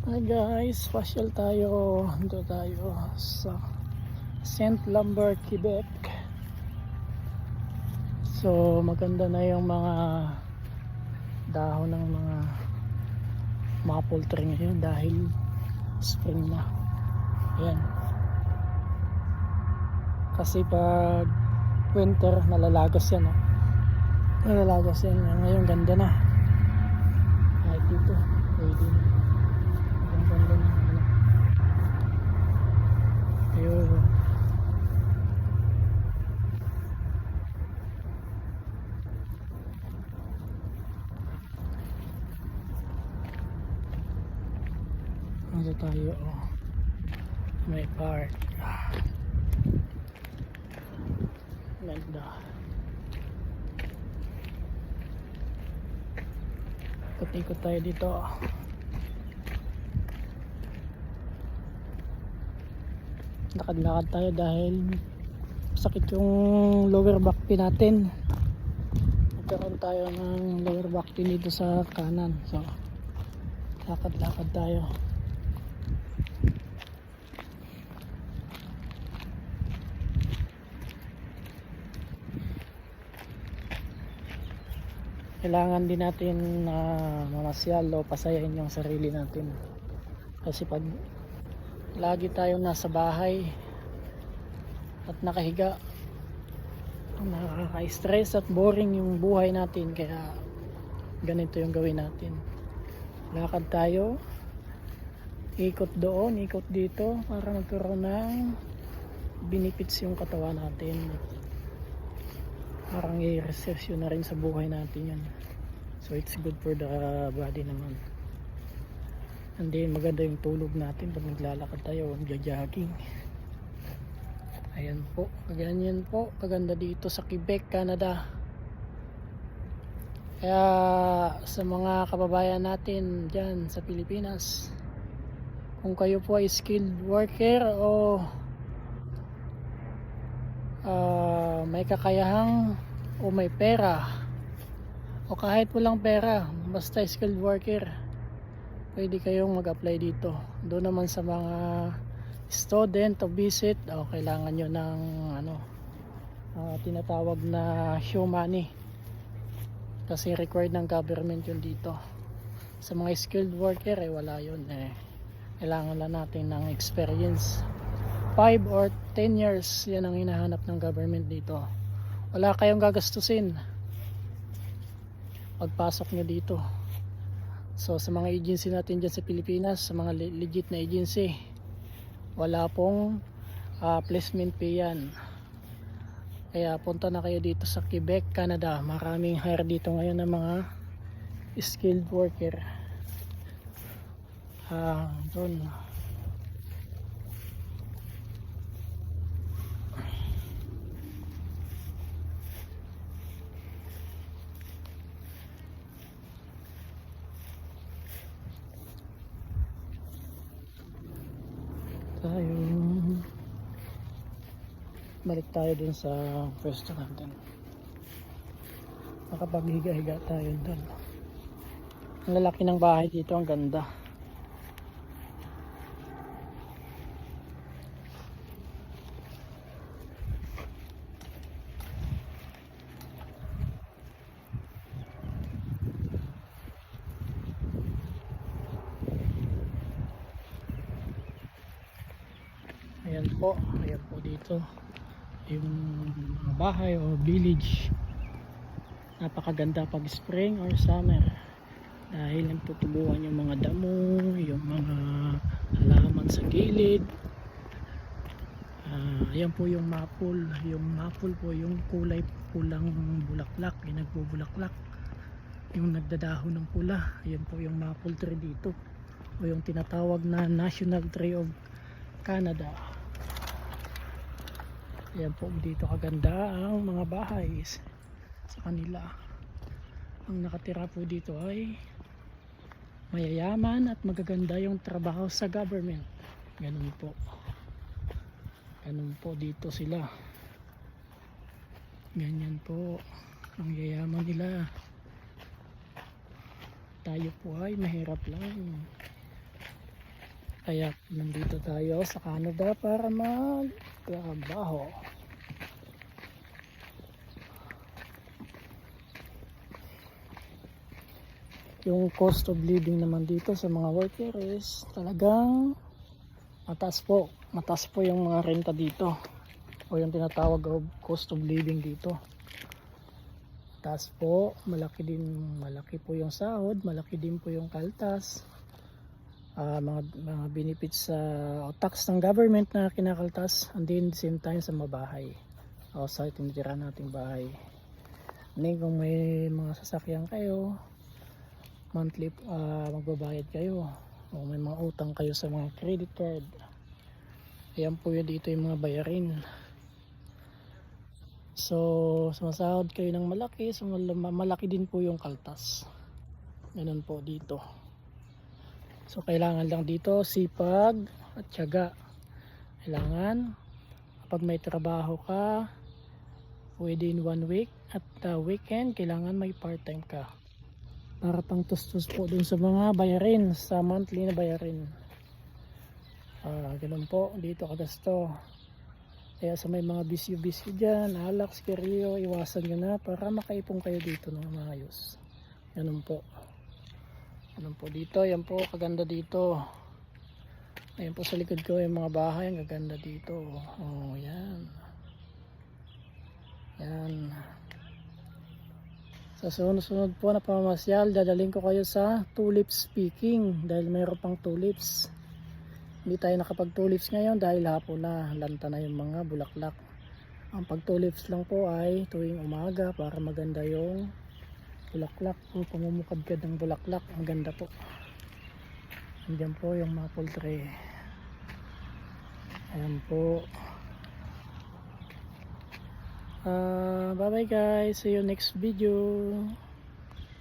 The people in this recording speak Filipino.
Hi guys, pasyal tayo. Dito tayo sa Saint Lambert, Quebec. So maganda na yung mga dahon ng mga maple tree ngayon dahil spring na. Ayan. Kasi pag winter nalalagas yan. Oh. Nalalagas yan. Ngayon ganda na. Kahit dito, pwede na. Ano tayo? Oh. May park. Ganda. Ikot-ikot tayo dito. Lakad-lakad tayo dahil sakit yung lower back pin natin. Nagkaroon tayo ng lower back pin dito sa kanan. So lakad-lakad tayo. Kailangan din natin na mamasyal o pasayahin yung sarili natin. Kasi pag lagi tayong nasa bahay at nakahiga. Nakaka-stress at boring yung buhay natin kaya ganito yung gawin natin. Lakad tayo. Ikot doon, ikot dito para magkaroon ng benefits yung katawan natin. Parang i-research yun na rin sa buhay natin yan so it's good for the body naman and maganda yung tulog natin pag naglalakad tayo magja-jogging ayan po ganyan po maganda dito sa Quebec, Canada. Kaya sa mga kababayan natin dyan sa Pilipinas kung kayo po ay skilled worker o ah, may kakayahang o may pera o kahit walang pera basta skilled worker pwede kayong mag-apply dito. Doon naman sa mga student o visit o kailangan nyo ng ano ah, tinatawag na money. Kasi required ng government yun dito. Sa mga skilled worker eh wala yun eh. Kailangan lang natin ng experience. 5 or 10 years yan ang hinahanap ng government dito. Wala kayong gagastusin. Pagpasok nyo dito so sa mga agency natin dyan sa Pilipinas sa mga le- legit na agency wala pong ah, placement fee yan. Kaya punta na kayo dito sa Quebec, Canada. Maraming hire dito ngayon ng mga skilled worker. Ah doon tayo. Balik tayo dun sa pwesto natin. Makapaghiga-higa tayo dun. Ang lalaki ng bahay dito ang ganda ayan po ayan po dito. Yung mga bahay o village. Napakaganda pag spring or summer. Dahil nagtutubuan yung mga damo yung mga halaman sa gilid. Ah, ayan po yung maple yung maple po yung kulay pulang bulaklak yung nagbubulaklak yung nagdadahon ng pula ayan po yung maple tree dito. O yung tinatawag na national tree of Canada ayan po dito kaganda ang mga bahay sa kanila. Ang nakatira po dito ay mayayaman at magaganda yung trabaho sa government. Ganun po. Ganun po dito sila. Ganyan po ang yayaman nila. Tayo po ay mahirap lang. Kaya nandito tayo sa Canada para magtrabaho. Yung cost of living naman dito sa mga worker is talagang mataas po. Mataas po yung mga renta dito. O yung tinatawag cost of living dito. Taas po, malaki din, malaki po yung sahod, malaki din po yung kaltas. Ah, mga mga benefits sa o tax ng government na kinakaltas and then same time sa mabahay o sa tinitira nating bahay. Then kung may mga sasakyan kayo, monthly ah, magbabayad kayo o may mga utang kayo sa mga credit card. Ayan po yun dito yung mga bayarin. So, sumasahod kayo ng malaki, so mal- malaki din po yung kaltas. Ganun po dito. So, kailangan lang dito sipag at tiyaga. Kailangan, kapag may trabaho ka, within one week at the weekend, kailangan may part-time ka. Para pang tustos po dun sa mga bayarin, sa monthly na bayarin. Ah, ganun po, dito kagasto. Kaya sa may mga bisyo-bisyo dyan, alak, skiryo, iwasan nyo na para makaipong kayo dito ng maayos. Ganun po. Ganun po dito, yan po, kaganda dito. Ayan po sa likod ko yung mga bahay, ang gaganda dito. Oh, yan. Yan. Sa sunod-sunod po na pamamasyal, dadaling ko kayo sa tulips speaking dahil mayroon pang tulips. Hindi tayo nakapag tulips ngayon dahil hapon na, lanta na yung mga bulaklak. Ang pag tulips lang po ay tuwing umaga para maganda yung bulaklak o pamumukadkad ng bulaklak. Ang ganda po. Andyan po yung maple tree. Ayan po. Ah, bye bye guys. See you next video.